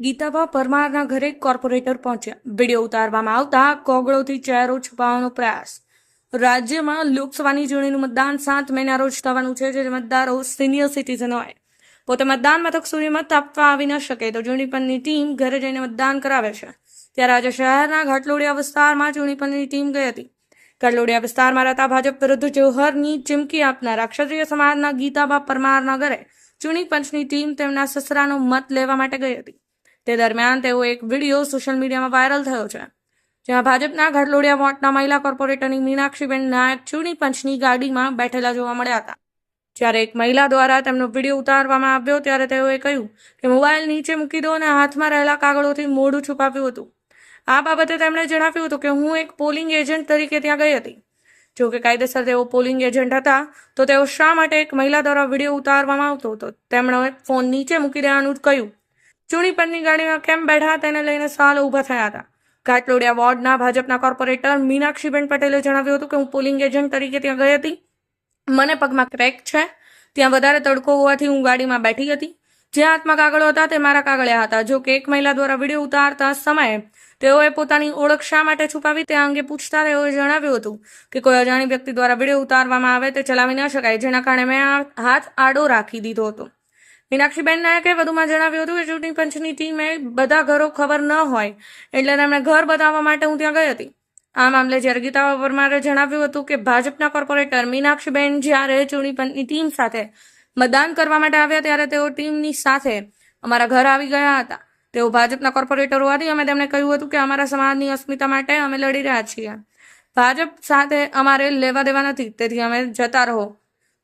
ગીતાબા પરમારના ઘરે કોર્પોરેટર પહોંચ્યા. વીડિયો ઉતારવામાં આવતા કોગળોથી ચહેરો છુપાવવાનો પ્રયાસ. રાજ્યમાં લોકસભાની ચૂંટણીનું મતદાન સાત મહિના રોજ થવાનું છે જે મતદારો સિનિયર સિટીઝન હોય. પોતે મતદાન મથક સુધી મત આપવા આવી ન શકે તો ચૂંટણી પંચની ટીમ ઘરે જઈને મતદાન કરાવે છે. ત્યારે આજે શહેરના ઘાટલોડિયા વિસ્તારમાં ચૂંટણી પંચની ટીમ ગઈ હતી. ઘાટલોડિયા વિસ્તારમાં રહેતા ભાજપ વિરુદ્ધ જોહરની ચીમકી આપનારા ક્ષત્રિય સમાજના ગીતાબા પરમારના ઘરે ચૂંટણી પંચની ટીમ તેમના સસરાનો મત લેવા માટે ગઈ હતી. તે દરમિયાન તેઓ એક વીડિયો સોશિયલ મીડિયામાં વાયરલ થયો છે જ્યાં ભાજપના ઘાટલોડિયા વોર્ડના મહિલા કોર્પોરેટરની મીનાક્ષીબેન નાયક ચૂંટણી પંચની ગાડીમાં બેઠેલા જોવા મળ્યા હતા. જ્યારે એક મહિલા દ્વારા તેમનો વીડિયો ઉતારવામાં આવ્યો ત્યારે તેઓએ કહ્યું કે મોબાઈલ નીચે મૂકી દો અને હાથમાં રહેલા કાગળોથી મોઢું છુપાવ્યું હતું. આ બાબતે તેમણે જણાવ્યું હતું કે હું એક પોલિંગ એજન્ટ તરીકે ત્યાં ગઈ હતી. જો કે કાયદેસર તેઓ પોલિંગ એજન્ટ હતા, તો તેઓ શા માટે એક મહિલા દ્વારા વીડિયો ઉતારવામાં આવતો હતો? તેમણે ફોન નીચે મૂકી દેવાનું કહ્યું. ચૂંટણી પંચની ગાડીમાં કેમ બેઠા તેને લઈને સવાલ ઊભા થયા હતા. ઘાટલોડિયા વોર્ડના ભાજપના કોર્પોરેટર મીનાક્ષીબેન પટેલે જણાવ્યું હતું કે હું પોલિંગ એજન્ટ તરીકે ત્યાં ગઈ હતી. મને પગમાં ક્રેક છે. ત્યાં વધારે તડકો હોવાથી હું ગાડીમાં બેઠી હતી. જે હાથમાં કાગળો હતા તે મારા કાગળિયા હતા. જો કે એક મહિલા દ્વારા વીડિયો ઉતારતા સમયે તેઓએ પોતાની ઓળખ શા માટે છુપાવી તે અંગે પૂછતા તેઓએ જણાવ્યું હતું કે કોઈ અજાણી વ્યક્તિ દ્વારા વીડિયો ઉતારવામાં આવે તે ચલાવી ન શકાય, જેના કારણે મેં હાથ આડો રાખી દીધો હતો. મીનાક્ષીબેન નાયકે વધુમાં જણાવ્યું હતું કે ચૂંટણી પંચની ટીમે બધા ઘરો ખબર ન હોય એટલે તેમણે ઘર બતાવવા માટે હું ત્યાં ગઈ હતી. આ મામલે જ્યારે ગીતા પરમારે જણાવ્યું હતું કે ભાજપના કોર્પોરેટર મીનાક્ષીબેન જ્યારે ચૂંટણી પંચની ટીમ સાથે મતદાન કરવા માટે આવ્યા ત્યારે તેઓ ટીમની સાથે અમારા ઘર આવી ગયા હતા. તેઓ ભાજપના કોર્પોરેટર હોવાથી અમે તેમને કહ્યું હતું કે અમારા સમાજની અસ્મિતા માટે અમે લડી રહ્યા છીએ. ભાજપ સાથે અમારે લેવા દેવા નથી. તેથી અમે જતા રહો.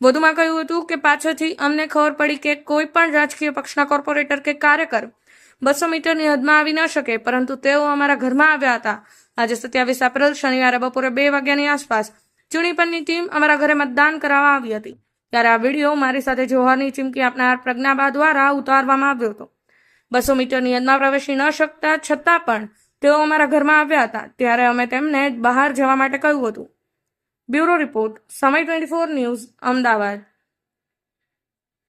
વધુમાં કહ્યું હતું કે પાછળથી અમને ખબર પડી કે કોઈ પણ રાજકીય પક્ષના કોર્પોરેટર કે કાર્યકર બસો મીટરની હદમાં આવી ન શકે, પરંતુ તેઓ અમારા ઘરમાં આવ્યા હતા. આજે સત્યાવીસ એપ્રિલ, શનિવારે બપોરે બે વાગ્યાની આસપાસ ચૂંટણી ટીમ અમારા ઘરે મતદાન કરાવવા આવી હતી. ત્યારે આ વીડિયો મારી સાથે જોહરની ચીમકી આપનાર પ્રજ્ઞાબા દ્વારા ઉતારવામાં આવ્યો હતો. બસો મીટરની હદમાં પ્રવેશી ન શકતા છતાં પણ તેઓ અમારા ઘરમાં આવ્યા હતા. ત્યારે અમે તેમને બહાર જવા માટે કહ્યું હતું. બ્યુરો રિપોર્ટ સમય ટ્વેન્ટી ફોર ન્યૂઝ અમદાવાદ